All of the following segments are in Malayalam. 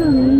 Afternoon.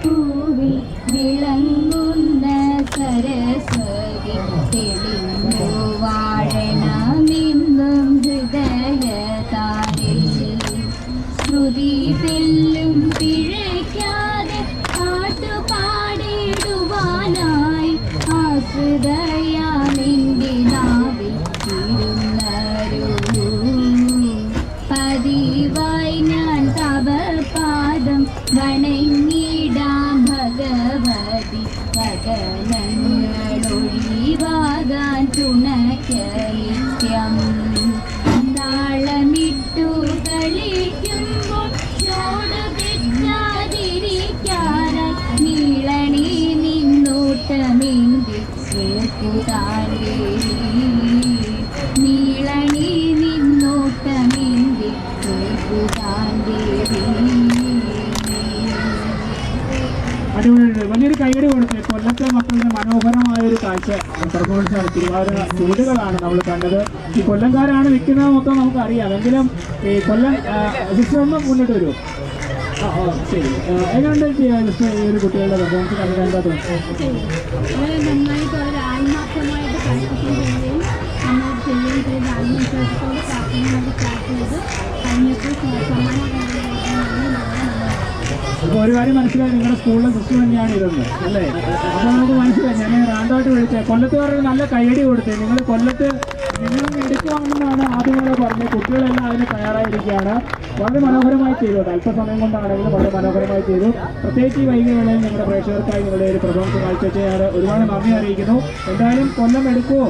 താമരപ്പൂവിൽ വിളങ്ങുന്ന സരസ്വതി തെളിഞ്ഞു വാഴണമെന്നും ഹൃദയതാരിൽ ശ്രുതി പെല്ലും പിഴയ്ക്കാതെ പാട്ടുപാടിടുവാനായി ആശ്രിതയാമിന്റെ നാവിൽ ഇരുന്നരുളൂ പതിവായി ഞാൻ തപപാദം വണങ്ങിടാം അടിപൊളിയുണ്ട് വലിയൊരു കൈയടി കൊടുത്ത്. കൊല്ലത്തെ മക്കളുടെ മനോഹരമായ ഒരു കാഴ്ച. നടത്തി തിരുവാതിര ചൂടുകളാണ് നമ്മൾ കണ്ടത്. ഈ കൊല്ലംകാരാണ് നിൽക്കുന്നത് മൊത്തം നമുക്ക് അറിയാം എങ്കിലും ഈ കൊല്ലം സിസ്റ്റർ ഒന്ന് മുന്നിട്ട് ഓ ശരി. എങ്ങനെയുണ്ട് ഈ ഒരു കുട്ടികളുടെ പെർഫോമൻസ് കണ്ടിട്ട് എന്താ ഇപ്പോൾ ഒരു കാര്യം മനസ്സിലായി. നിങ്ങളുടെ സ്കൂളിലെ സിസ്റ്റം തന്നെയാണ് ഇതെന്ന് അല്ലേ? അപ്പോൾ നമുക്ക് മനസ്സിലായി. ഞാൻ റാണ്ടായിട്ട് വിളിച്ചത് കൊല്ലത്തുകാരുടെ നല്ല കൈയടി കൊടുത്തത് നിങ്ങൾ കൊല്ലത്ത് നിങ്ങളും എടുക്കുവാണെന്നാണ് കൂടെ പറഞ്ഞത്. കുട്ടികളെല്ലാം അതിന് തയ്യാറായിരിക്കുകയാണ്. വളരെ മനോഹരമായി ചെയ്തു. അല്പസമയം കൊണ്ടാണെങ്കിലും വളരെ മനോഹരമായി ചെയ്തു. പ്രത്യേകിച്ച് ഈ വൈകുന്നേരം നിങ്ങളുടെ പ്രേക്ഷകർക്കായി നിങ്ങളുടെ ഒരു പ്രഭാവം കാഴ്ച ഒരുപാട് നന്ദി അറിയിക്കുന്നു. എന്തായാലും കൊല്ലം എടുക്കുമോ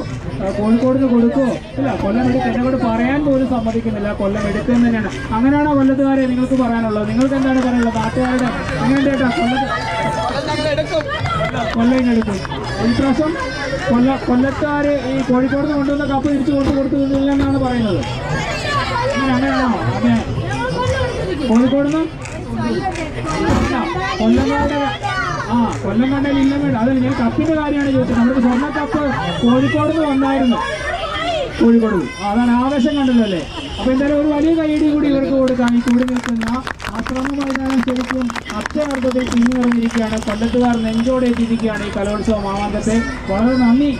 കോഴിക്കോടിന് കൊടുക്കുമോ ഇല്ല കൊല്ലം എടുക്കും എന്നെ കൊണ്ട് പറയാൻ പോലും സമ്മതിക്കുന്നില്ല. കൊല്ലം എടുക്കുന്നത് തന്നെയാണ്. അങ്ങനെയാണോ കൊല്ലത്തുകാരെ നിങ്ങൾക്ക് പറയാനുള്ളത്? നിങ്ങൾക്ക് എന്താണ് പറയാനുള്ളത്? നാട്ടുകാരുടെ അങ്ങനെ കൊല്ലത്ത് കൊല്ലം എടുക്കും. ഈ പ്രാവശ്യം കൊല്ല കൊല്ലക്കാര് ഈ കോഴിക്കോട് കൊണ്ടുവന്ന കപ്പ് തിരിച്ചു കൊണ്ടു കൊടുത്തു എന്നാണ് പറയുന്നത്. അങ്ങനെ അങ്ങനെയാണോ? അങ്ങനെ. കോഴിക്കോട് നിന്ന് കൊല്ലംകാരുടെ ആ കൊല്ലംകാരുടെ ഇല്ല വേണ്ട അതല്ല ഞാൻ കപ്പിന്റെ കാര്യമാണ് ചോദിച്ചത്. നമ്മുടെ സ്വർണ കപ്പ് കോഴിക്കോട് നിന്ന് വന്നായിരുന്നു. കോഴിക്കോട്. അതാണ് ആവേശം കണ്ടല്ലോ അല്ലേ? അപ്പൊ എന്തായാലും ഒരു വലിയ കൈയടി കൂടി ഇവർക്ക് കൊടുക്കാം ഈ കൂടി നിൽക്കുന്ന അക്രമ മൈതാനം ശരിക്കും അക്ഷരാർത്ഥത്തിൽ തിങ്ങി നിറഞ്ഞിരിക്കുകയാണ് കൊല്ലത്തുകാർ നെഞ്ചോടെ എത്തിയിരിക്കുകയാണ് ഈ കലോത്സവ. മാമാങ്കത്തെ വളരെ നന്ദി.